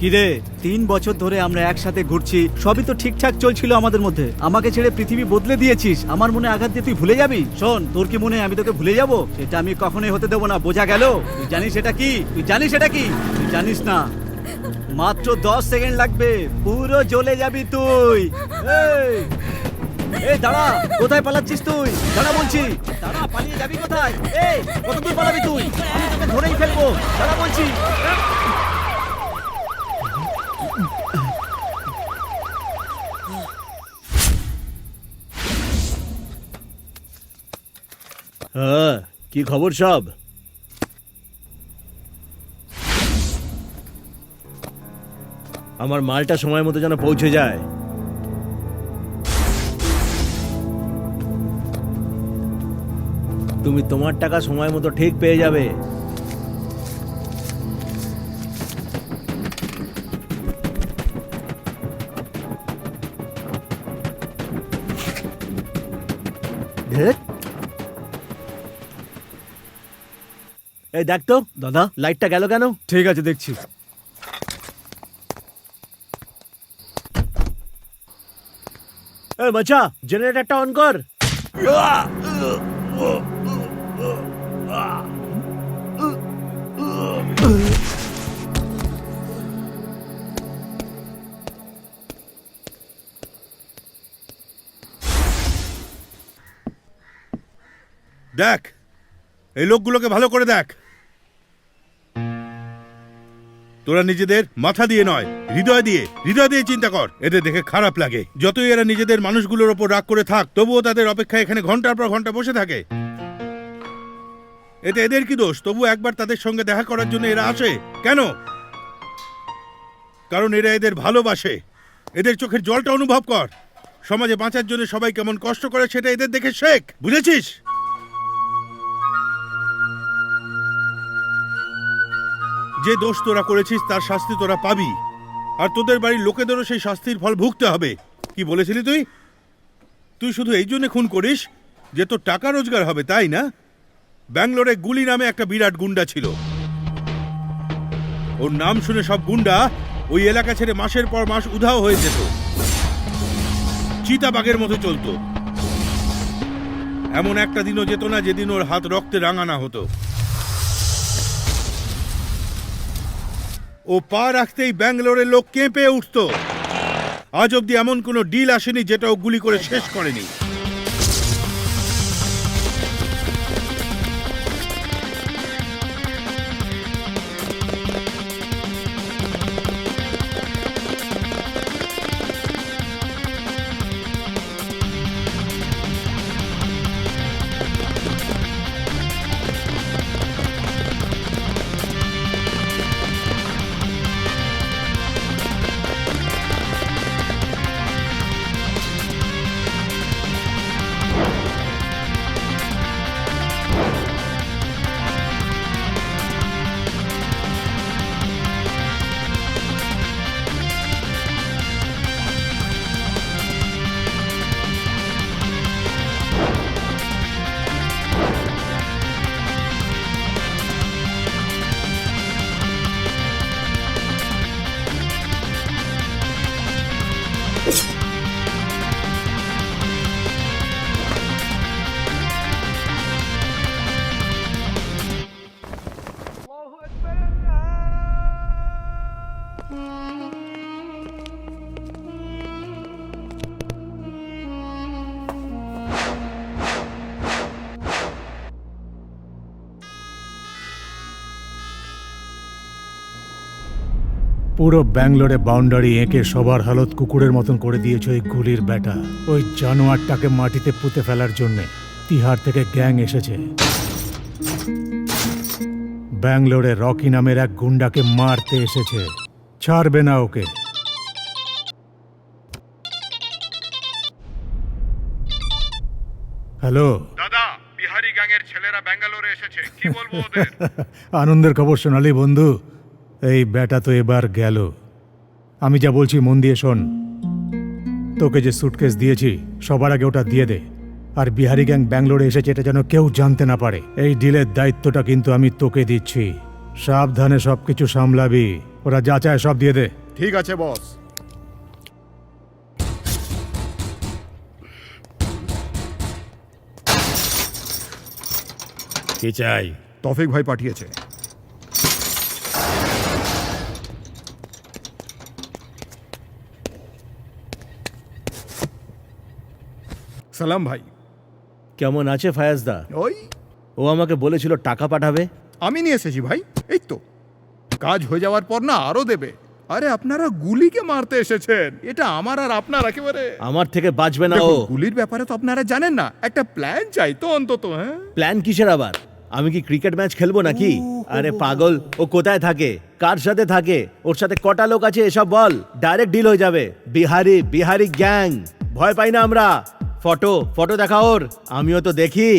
কিরে, তিন বছর ধরে আমরা একসাথে ঘুরছি, সবই তো ঠিকঠাক চলছিল আমাদের মধ্যে। আমাকে ছেড়ে পৃথিবী বদলে দিয়েছিস, আমার মনে আঘাত দিয়ে তুই ভুলে যাবি? শোন, তোর কি মনে আমি তোকে ভুলে যাব? সেটা আমি কখনোই হতে দেবো না, বোঝা গেল? তুই জানিস এটা কি? তুই জানিস এটা কি? তুই জানিস না। মাত্র দশ সেকেন্ড লাগবে, পুরো জ্বলে যাবি তুই। এই দাঁড়া, কোথায় পালাচ্ছিস তুই? দাঁড়া বলছি। দাঁড়া, পালিয়ে যাবি কোথায়? এই কত পালাবি তুই? আমি তোকে ধরেই ফেলব। দাঁড়া বলছি। হ্যাঁ কি খবর সব? আমার মালটা সময় মতো যেন পৌঁছে যায়। তুমি তোমার টাকা সময় মতো ঠিক পেয়ে যাবে। এই দেখ তো দাদা লাইটটা গেল কেন? ঠিক আছে দেখছি। এই বাচ্চা জেনারেটরটা অন কর। দেখ এই লোকগুলোকে ভালো করে দেখ। তোরা নিজেদের মাথা দিয়ে নয়, হৃদয় দিয়ে হৃদয় দিয়ে চিন্তা কর। এদের দেখে খারাপ লাগে। যতই এরা নিজেদের মানুষগুলোর ওপর রাগ করে থাক, তবুও তাদের অপেক্ষায় এখানে ঘণ্টার পর ঘণ্টা বসে থাকে। এতে এদের কি দোষ? তবু একবার তাদের সঙ্গে দেখা করার জন্য এরা আসে। কেন? কারণ এরা এদের ভালোবাসে। এদের চোখের জলটা অনুভব কর। সমাজে বাঁচার জন্য সবাই কেমন কষ্ট করে সেটা এদের দেখে শেখ। বুঝেছিস? যে দোষ তোরা করেছিস, তার শাস্তি তোরা পাবি। আর তোদের বাড়ির লোকেদেরও সেই শাস্তির ফল ভুগতে হবে। কি বলেছিলি তুই? তুই শুধু এই জন্য খুন করিস যে তোর টাকা রোজগার হবে, তাই না? ব্যাঙ্গালোরে গুলি নামে একটা বিরাট গুন্ডা ছিল। ওর নাম শুনে সব গুন্ডা ওই এলাকা ছেড়ে মাসের পর মাস উধাও হয়ে যেত। চিতাবাগের মতো চলতো। এমন একটা দিনও যেত না যেদিন ওর হাত রক্তে রাঙানা হতো। ও পা রাখতেই ব্যাঙ্গালোরের লোক কেঁপে উঠত। আজ অব্দি এমন কোনো ডিল আসেনি যেটা ও গুলি করে শেষ করেনি। পুরো ব্যাঙ্গালোরে বাউন্ডারি এঁকে সবার হালত কুকুরের মতন করে দিয়েছে ওই গুলির ব্যাটা। ওই জানোয়ারটাকে মাটিতে পুঁতে ফেলার জন্যে তিহার থেকে গ্যাং এসেছে। ব্যাঙ্গালোরে রকি নামের এক গুন্ডাকে মারতে এসেছে। ছাড়বে না ওকে। হ্যালো? দাদা বিহারি গ্যাংয়ের ছেলেরা ব্যাঙ্গালোরে এসেছে। কি বলব ওদের? আনন্দের খবর শোনালি বন্ধু। এই ব্যাটা তো এবার গেল। আমি যা বলছি মন দিয়ে শোন। তোকে যে সুটকেস দিয়েছি সবার আগে ওটা দিয়ে দে। আর বিহারি গ্যাং ব্যাঙ্গালোরে এসেছে এটা যেন কেউ জানতে না পারে। এই ডিলের দায়িত্বটা কিন্তু আমি তোকে দিচ্ছি। সাবধানে সবকিছু সামলাবি। ওরা যা চায় সব দিয়ে দে। ঠিক আছে বস কি চাই তফিক ভাই পাঠিয়েছে। সালাম ভাই। কেমন আছে ফায়াজদা? ওই। ও আমাকে বলেছিল টাকা পাঠাবে। আমি নিয়ে এসেছি ভাই এই তো। কাজ হয়ে যাওয়ার পর না আরও দেবে। আরে আপনারা গুলিকে মারতে এসেছেন। এটা আমার আর আপনার একেবারে। আমার থেকে বাঁচবে না ও। গুলির ব্যাপারে তো আপনারা জানেন না। একটা প্ল্যান চাই তো অন্তত হ্যাঁ? প্ল্যান কিসের আবার? আমি কি ক্রিকেট ম্যাচ খেলব নাকি? আরে পাগল ও কোথায় থাকে? কার সাথে থাকে? ওর সাথে কটা লোক আছে এসব বল? ডাইরেক্ট ডিল হয়ে যাবে। বিহারি বিহারি গ্যাং। ভয় পাই না আমরা। ফটো ফটো দেখা ওর। আমিও তো দেখি।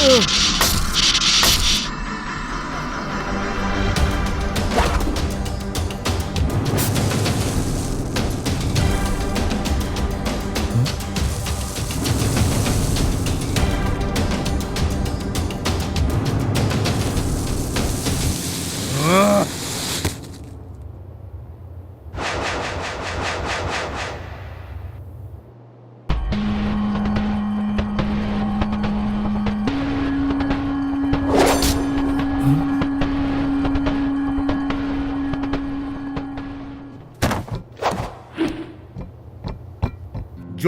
Ugh.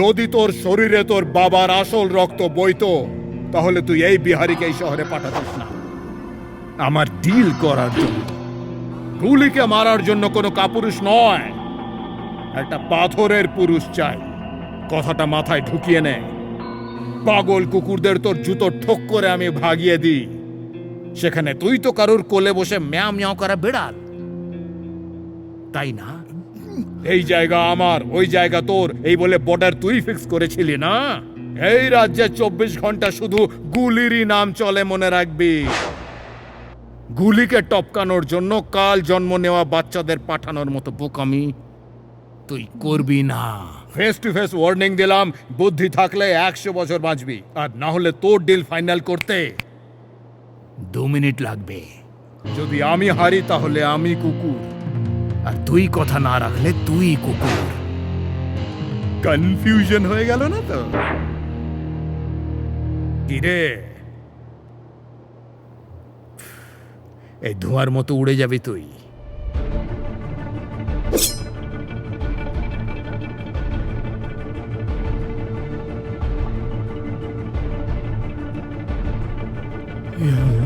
যদি তোর শরীরে তোর বাবার আসল রক্ত বইতো, তাহলে তুই এই বিহারীকে এই শহরে পাঠাতিস না। আমার ডিল করার জন্য। গুলিকে মারার জন্য কোনো কাপুরুষ নয়। একটা পাথরের পুরুষ চাই। কথাটা মাথায় ঢুকিয়ে নে। পাগল কুকুরদের তোর জুতো ঠোক করে আমি ভাগিয়ে দিই। সেখানে তুই তো কারুর কোলে বসে ম্যাও ম্যাও করা বেড়াল। তাই না? এই জায়গা আমার, ওই জায়গা তোর। এই বলে বর্ডার তুই ফিক্স করেছিলি না? এই রাজ্যে চব্বিশ ঘণ্টা শুধু গুলিরই নাম চলে মনে রাখবি। গুলিকে টপকানোর জন্য কাল জন্ম নেওয়া বাচ্চাদের পাঠানোর মতো বোকামি তুই করবি না। ফেস টু ফেস ওয়ার্নিং দিলাম, বুদ্ধি থাকলে একশো বছর বাঁচবি। আর না হলে তোর ডিল ফাইনাল করতে দু মিনিট লাগবে। যদি আমি হারি তাহলে আমি কুকুর। আর তুই কথা না রাখলে তুই কুকুর। কনফিউশন হয়ে গেল না তো? কিরে? এই ধোঁয়ার মতো উড়ে যাবি তুই। ইয়া।